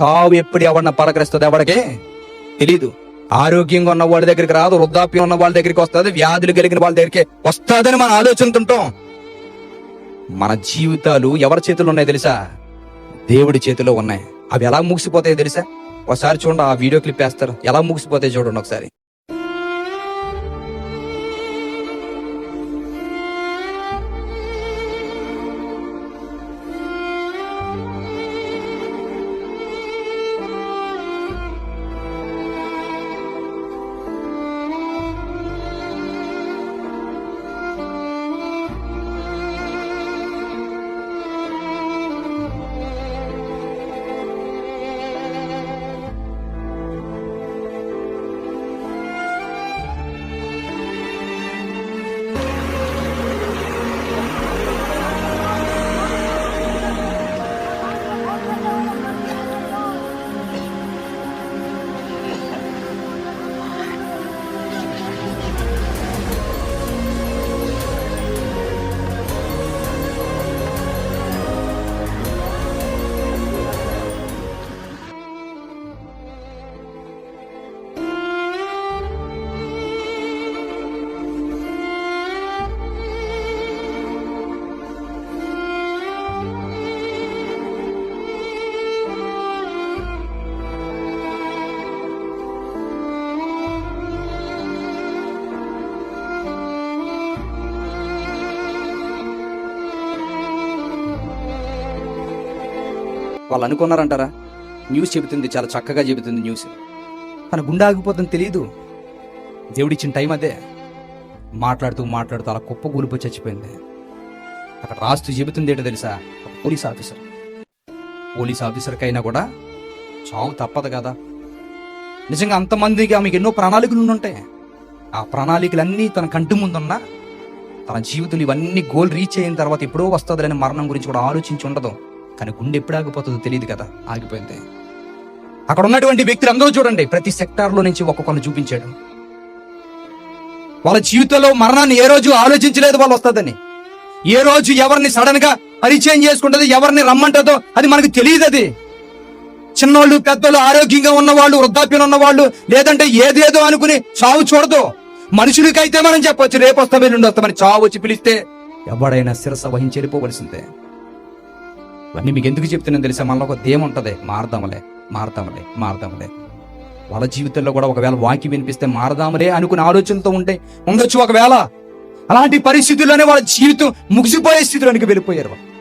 చావు ఎప్పుడు ఎవరిన పలకరిస్తుంది ఎవరికి? తెలీదు. ఆరోగ్యంగా ఉన్న వాళ్ళ దగ్గరికి రాదు వృద్ధాప్యం ఉన్న వాళ్ళ దగ్గరికి వస్తుంది వ్యాధులు కలిగిన వాళ్ళ దగ్గరికి వస్తుందని మనం ఆలోచనతుంటాం మన జీవితాలు ఎవరి చేతిలో ఉన్నాయి తెలుసా? దేవుడి చేతిలో ఉన్నాయి. అవి ఎలా ముగిసిపోతాయో తెలుసా? ఒకసారి చూడండి ఆ వీడియో క్లిప్ వేస్తారు. ఎలా ముగిసిపోతాయి చూడండి ఒకసారి. వాళ్ళు అనుకున్నారంటారా? న్యూస్ చెబుతుంది చాలా చక్కగా చెబుతుంది న్యూస్ తన గుండె ఆగిపోతుంది తెలియదు దేవుడిచ్చిన టైం అదే. మాట్లాడుతూ మాట్లాడుతూ అలా కుప్ప కూలిపోయి చచ్చిపోయింది. అక్కడ రాస్తూ చెబుతుంది ఏంటో తెలుసా? Police officer. పోలీస్ ఆఫీసర్కైనా కూడా చావు తప్పదు కదా. నిజంగా అంతమందికి ఆమెకి ఎన్నో ప్రణాళికలు ఉంటాయి ఆ ప్రణాళికలన్నీ తన కంటి ముందున్నా తన జీవితంలో ఇవన్నీ గోల్ రీచ్ అయిన తర్వాత ఎప్పుడో వస్తుందని మరణం గురించి కూడా ఆలోచించి ఉండదు. కానీ గుండె ఎప్పుడు ఆగిపోతుందో తెలియదు కదా ఆగిపోయింది. అక్కడ ఉన్నటువంటి వ్యక్తులు అందరూ చూడండి ప్రతి సెక్టార్లో నుంచి ఒక్కొక్కరు చూపించాడు. వాళ్ళ జీవితంలో మరణాన్ని ఏ రోజు ఆలోచించలేదు వాళ్ళు వస్తుందని ఏ రోజు ఎవరిని సడన్గా పరిచయం చేసుకుంటది ఎవరిని రమ్మంటుందో అది మనకు తెలియదు అది. చిన్నోళ్ళు పెద్దలు ఆరోగ్యంగా ఉన్నవాళ్ళు వృద్ధాప్యం ఉన్నవాళ్ళు లేదంటే ఏదేదో అనుకుని చావు చూడదు. మనుషులకైతే మనం చెప్పొచ్చు రేపు వస్తామే నుండి వస్తామని చావు వచ్చి పిలిస్తే ఎవడైనా శిరస వహించి వెళ్ళిపోవలసిందే. ఇవన్నీ మీకు ఎందుకు చెప్తున్నాను తెలుసా? మనలో ఒక దేం మారదాములే మారదామలే మారదామలే మారదామలే. వాళ్ళ జీవితంలో కూడా ఒకవేళ వాకి వినిపిస్తే మారదామలే అనుకునే ఆలోచనతో ఉంటే ఉండొచ్చు ఒకవేళ. అలాంటి పరిస్థితుల్లోనే వాళ్ళ జీవితం ముగిసిపోయే స్థితిలోనికి వెళ్ళిపోయారు వాళ్ళు.